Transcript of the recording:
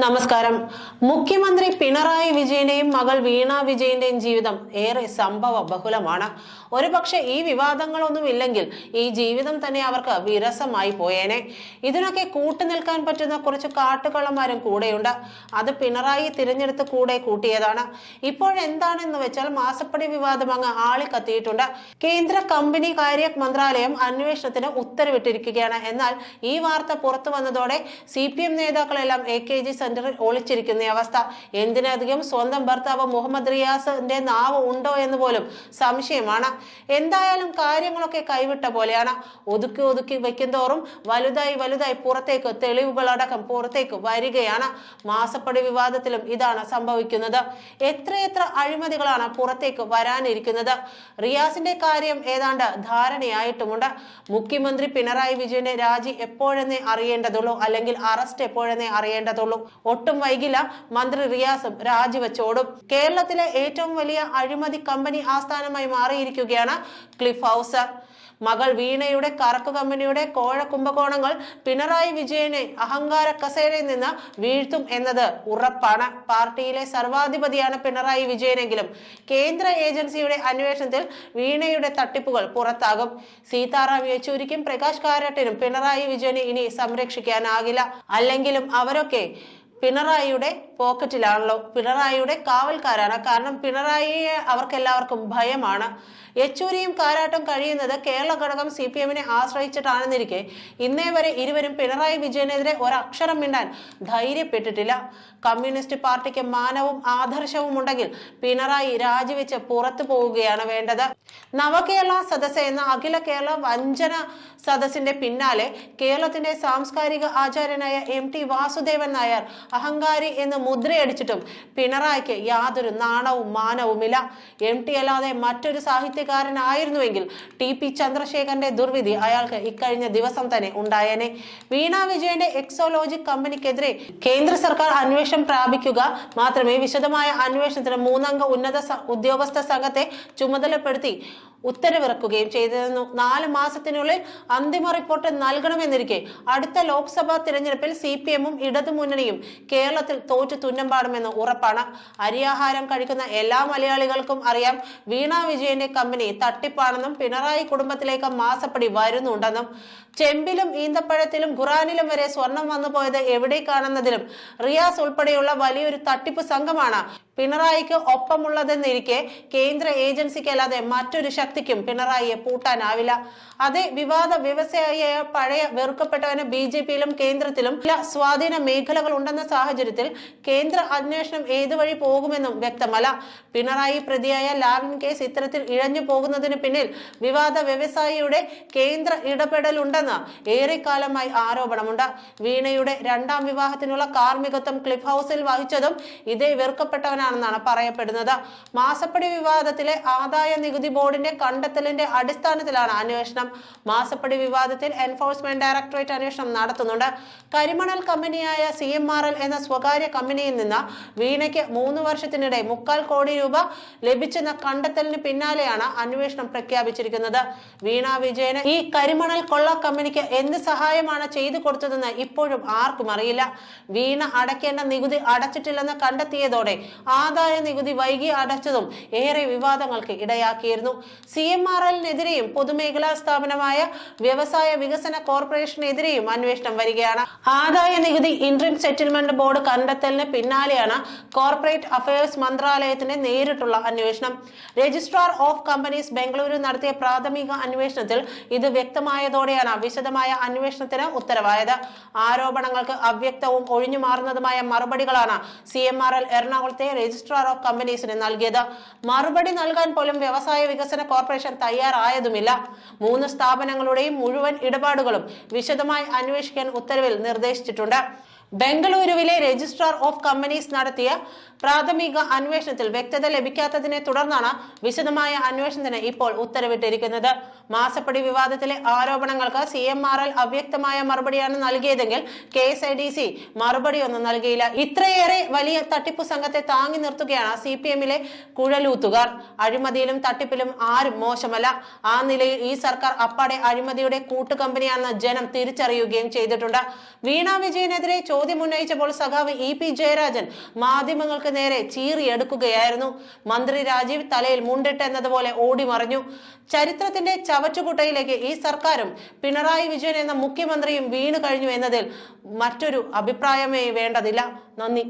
നമസ്കാരം. മുഖ്യമന്ത്രി പിണറായി വിജയന്റെയും മകൾ വീണ വിജയന്റെയും ജീവിതം ഏറെ സംഭവ ബഹുലമാണ്. ഒരുപക്ഷെ ഈ വിവാദങ്ങളൊന്നും ഇല്ലെങ്കിൽ ഈ ജീവിതം തന്നെ അവർക്ക് വിരസമായി പോയേനെ. ഇതിനൊക്കെ കൂട്ടുനിൽക്കാൻ പറ്റുന്ന കുറച്ച് കാട്ടുകള്ളന്മാരും കൂടെയുണ്ട്. അത് പിണറായി തിരഞ്ഞെടുത്ത് കൂടെ കൂട്ടിയതാണ്. ഇപ്പോഴെന്താണെന്ന് വെച്ചാൽ മാസപ്പടി വിവാദം അങ്ങ് കത്തിയിട്ടുണ്ട് കേന്ദ്ര കമ്പനി കാര്യ മന്ത്രാലയം അന്വേഷണത്തിന് ഉത്തരവിട്ടിരിക്കുകയാണ്. എന്നാൽ ഈ വാർത്ത പുറത്തു വന്നതോടെ സി പി എം നേതാക്കളെല്ലാം എ കെ ജി സെന്ററിൽ ഒളിച്ചിരിക്കുന്ന അവസ്ഥ. എന്തിനധികം സ്വന്തം ഭർത്താവ് മുഹമ്മദ് റിയാസിന്റെ നാവ് ഉണ്ടോ എന്ന് പോലും സംശയമാണ്. എന്തായാലും കാര്യങ്ങളൊക്കെ കൈവിട്ട പോലെയാണ്. ഒതുക്കി ഒതുക്കി വെക്കുന്തോറും വലുതായി വലുതായി പുറത്തേക്ക് തെളിവുകളടക്കം പുറത്തേക്ക് വരികയാണ്. മാസപ്പടി വിവാദത്തിലും ഇതാണ് സംഭവിക്കുന്നത്. എത്രയെത്ര അഴിമതികളാണ് പുറത്തേക്ക് വരാനിരിക്കുന്നത്. റിയാസിന്റെ കാര്യം ഏതാണ്ട് ധാരണയായിട്ടുമുണ്ട്. മുഖ്യമന്ത്രി പിണറായി വിജയന്റെ രാജി എപ്പോഴെന്നേ അറിയേണ്ടതുള്ളൂ അല്ലെങ്കിൽ അറസ്റ്റ് എപ്പോഴെന്നേ അറിയേണ്ടതുള്ളൂ. ഒട്ടും വൈകില്ല. മന്ത്രി റിയാസും രാജിവെച്ചോടും. കേരളത്തിലെ ഏറ്റവും വലിയ അഴിമതി കമ്പനി ആസ്ഥാനമായി മാറിയിരിക്കുകയാണ് ക്ലിഫ് ഹൗസ്. മകൾ വീണയുടെ കറക്ക് കമ്പനിയുടെ കോഴ കുംഭകോണങ്ങൾ പിണറായി വിജയനെ അഹങ്കാര കസേരയിൽ നിന്ന് വീഴ്ത്തും എന്നത് ഉറപ്പാണ്. പാർട്ടിയിലെ സർവാധിപതിയാണ് പിണറായി വിജയനെങ്കിലും കേന്ദ്ര ഏജൻസിയുടെ അന്വേഷണത്തിൽ വീണയുടെ തട്ടിപ്പുകൾ പുറത്താകും. സീതാറാം യെച്ചൂരിക്കും പ്രകാശ് കാരാട്ടിനും പിണറായി വിജയനെ ഇനി സംരക്ഷിക്കാനാകില്ല. അല്ലെങ്കിലും അവരൊക്കെ പിണറായിയുടെ പോക്കറ്റിലാണല്ലോ. പിണറായിയുടെ കാവൽക്കാരാണ്. കാരണം പിണറായിയെ അവർക്കെല്ലാവർക്കും ഭയമാണ്. യെച്ചൂരിയും കാരാട്ടും കഴിയുന്നത് കേരള ഘടകം സി പി എമ്മിനെ ആശ്രയിച്ചിട്ടാണെന്നിരിക്കെ. ഇന്നേ വരെ ഇരുവരും പിണറായി വിജയനെതിരെ ഒരക്ഷരം മിണ്ടാൻ ധൈര്യപ്പെട്ടിട്ടില്ല. കമ്മ്യൂണിസ്റ്റ് പാർട്ടിക്ക് മാനവും ആദർശവും ഉണ്ടെങ്കിൽ പിണറായി രാജിവെച്ച് പുറത്തു പോവുകയാണ് വേണ്ടത്. നവകേരള സദസ് എന്ന അഖില കേരള വഞ്ചന സദസ്സിന്റെ പിന്നാലെ കേരളത്തിന്റെ സാംസ്കാരിക ആചാര്യനായ എം ടി വാസുദേവൻ നായർ അഹങ്കാരി എന്ന് മുദ്രയടിച്ചിട്ടും പിണറായിക്ക് യാതൊരു നാണവും മാനവുമില്ല എം ടി അല്ലാതെ മറ്റൊരു സാഹിത്യകാരനായിരുന്നുവെങ്കിൽ ടി പി ചന്ദ്രശേഖരന്റെ ദുർവിധി അയാൾക്ക് ഇക്കഴിഞ്ഞ ദിവസം തന്നെ ഉണ്ടായേനെ. വീണ വിജയന്റെ എക്സോലോജിക് കമ്പനിക്കെതിരെ കേന്ദ്ര സർക്കാർ അന്വേഷണം പ്രാപിക്കുക മാത്രമേ വിശദമായ അന്വേഷണത്തിന് മൂന്നംഗ ഉന്നത ഉദ്യോഗസ്ഥ സംഘത്തെ ചുമതലപ്പെടുത്തി ഉത്തരവിറക്കുകയും ചെയ്തിരുന്നു. നാല് മാസത്തിനുള്ളിൽ അന്തിമ റിപ്പോർട്ട് നൽകണമെന്നിരിക്കെ അടുത്ത ലോക്സഭാ തിരഞ്ഞെടുപ്പിൽ സി പി എമ്മും ഇടതുമുന്നണിയും കേരളത്തിൽ തോറ്റു തുന്നമ്പാടുമെന്ന് ഉറപ്പാണ്. അരിയാഹാരം കഴിക്കുന്ന എല്ലാ മലയാളികൾക്കും അറിയാം. വീണ വിജയന്റെ കമ്പനി തട്ടിപ്പാണെന്നും പിണറായി കുടുംബത്തിലേക്ക് മാസപ്പടി വരുന്നുണ്ടെന്നും. ചെമ്പിലും ഈന്തപ്പഴത്തിലും ഖുറാനിലും വരെ സ്വർണം വന്നു പോയത് എവിടേക്കാണെന്നതിലും റിയാസ് ഉൾപ്പെടെയുള്ള വലിയൊരു തട്ടിപ്പ് സംഘമാണ്. പിണറായിക്ക് ഒപ്പമുള്ളതെന്നിരിക്കെ കേന്ദ്ര ഏജൻസിക്കല്ലാതെ മറ്റൊരു ശക്തിക്കും പിണറായിയെ പൂട്ടാനാവില്ല. അതേ വിവാദ വ്യവസായിയായ പഴയ വെറുക്കപ്പെട്ടവന് ബി ജെ പിയിലും കേന്ദ്രത്തിലും ചില സ്വാധീന മേഖലകൾ ഉണ്ടെന്ന സാഹചര്യത്തിൽ കേന്ദ്ര അന്വേഷണം ഏതുവഴി പോകുമെന്നും വ്യക്തമല്ല. പിണറായി പ്രതിയായ ലാവ്ലിൻ കേസ് ഇത്തരത്തിൽ ഇഴഞ്ഞു പോകുന്നതിന് പിന്നിൽ വിവാദ വ്യവസായിയുടെ കേന്ദ്ര ഇടപെടലുണ്ടെന്ന് ഏറെക്കാലമായി ആരോപണമുണ്ട്. വീണയുടെ രണ്ടാം വിവാഹത്തിനുള്ള കാർമ്മികത്വം ക്ലിഫ് ഹൗസിൽ വഹിച്ചതും ഇതേ വെറുക്കപ്പെട്ടവനാണെന്നാണ് പറയപ്പെടുന്നത്. മാസപ്പടി വിവാദത്തിലെ ആദായ നികുതി ബോർഡിന്റെ കണ്ടെത്തലിന്റെ അടിസ്ഥാനത്തിലാണ് അന്വേഷണം. മാസപ്പടി വിവാദത്തിൽ എൻഫോഴ്സ്മെന്റ് ഡയറക്ടറേറ്റ് അന്വേഷണം നടത്തുന്നുണ്ട്. കരിമണൽ കമ്പനിയായ സി എം ആർ എൽ എന്ന സ്വകാര്യ കമ്പനിയിൽ നിന്ന് വീണയ്ക്ക് മൂന്ന് വർഷത്തിനിടെ മുക്കാൽ കോടി രൂപ ലഭിച്ചെന്ന കണ്ടെത്തലിന് പിന്നാലെയാണ് അന്വേഷണം പ്രഖ്യാപിച്ചിരിക്കുന്നത്. വീണ വിജയന് ഈ കരിമണൽ കൊള്ള കമ്പനിക്ക് എന്ത് സഹായമാണ് ചെയ്തു കൊടുത്തതെന്ന് ഇപ്പോഴും ആർക്കും അറിയില്ല. വീണ അടയ്ക്കേണ്ട നികുതി അടച്ചിട്ടില്ലെന്ന് കണ്ടെത്തിയതോടെ ആദായ നികുതി വൈകി അടച്ചതും ഏറെ വിവാദങ്ങൾക്ക് ഇടയാക്കിയിരുന്നു. സി എം ആർ എല്ലിനെതിരെയും പൊതുമേഖലാ സ്ഥാപനമായ വ്യവസായ വികസന കോർപ്പറേഷനെതിരെയും അന്വേഷണം വരികയാണ്. ആദായ നികുതി ഇൻട്രീം സെറ്റിൽമെന്റ് ബോർഡ് കണ്ടെത്തലിന് പിന്നാലെയാണ് കോർപ്പറേറ്റ് അഫയേഴ്സ് മന്ത്രാലയത്തിന്റെ നേരിട്ടുള്ള അന്വേഷണം. രജിസ്ട്രാർ ഓഫ് കമ്പനീസ് ബംഗളൂരു നടത്തിയ പ്രാഥമിക അന്വേഷണത്തിൽ ഇത് വ്യക്തമായതോടെയാണ് വിശദമായ അന്വേഷണത്തിന് ഉത്തരവായത്. ആരോപണങ്ങൾക്ക് അവ്യക്തവും ഒഴിഞ്ഞു മാറുന്നതുമായ മറുപടികളാണ് സി എം ആർ എൽ എറണാകുളത്തെ രജിസ്ട്രാർ ഓഫ് കമ്പനീസിന് നൽകിയത്. മറുപടി നൽകാൻ പോലും വ്യവസായ വികസന കോർപ്പറേഷൻ തയ്യാറായതുമില്ല. മൂന്ന് സ്ഥാപനങ്ങളുടെയും മുഴുവൻ ഇടപാടുകളും വിശദമായി അന്വേഷിക്കാൻ ഉത്തരവിൽ നിർദ്ദേശിച്ചിട്ടുണ്ട്. ബംഗളൂരുവിലെ രജിസ്ട്രാർ ഓഫ് കമ്പനീസ് നടത്തിയ പ്രാഥമിക അന്വേഷണത്തിൽ വ്യക്തത ലഭിക്കാത്തതിനെ തുടർന്നാണ് വിശദമായ അന്വേഷണത്തിന് ഇപ്പോൾ ഉത്തരവിട്ടിരിക്കുന്നത്. മാസപ്പടി വിവാദത്തിലെ ആരോപണങ്ങൾക്ക് സി എം ആർ എൽ അവ്യക്തമായ മറുപടിയാണ് നൽകിയതെങ്കിൽ K S I D C മറുപടിയൊന്നും നൽകിയില്ല. ഇത്രയേറെ വലിയ തട്ടിപ്പു സംഘത്തെ താങ്ങി നിർത്തുകയാണ് സി പി എമ്മിലെ കുഴലൂത്തുകാർ. അഴിമതിയിലും തട്ടിപ്പിലും ആരും മോശമല്ല. ആ നിലയിൽ ഈ സർക്കാർ അപ്പാടെ അഴിമതിയുടെ കൂട്ടുകമ്പനിയാണെന്ന് ജനം തിരിച്ചറിയുകയും ചെയ്തിട്ടുണ്ട്. വീണ വിജയനെതിരെ ചോദ്യം ചോദ്യം ഉന്നയിച്ചപ്പോൾ സഖാവ് ഇ പി ജയരാജൻ മാധ്യമങ്ങൾക്ക് നേരെ ചീറിയെടുക്കുകയായിരുന്നു. മന്ത്രി രാജീവ് തലയിൽ മുണ്ടിട്ട് എന്നതുപോലെ ഓടി മറിഞ്ഞു. ചരിത്രത്തിന്റെ ചവറ്റുകുട്ടയിലേക്ക് ഈ സർക്കാരും പിണറായി വിജയൻ എന്ന മുഖ്യമന്ത്രിയും വീണു കഴിഞ്ഞു എന്നതിൽ മറ്റൊരു അഭിപ്രായമേ വേണ്ടതില്ല. നന്ദി.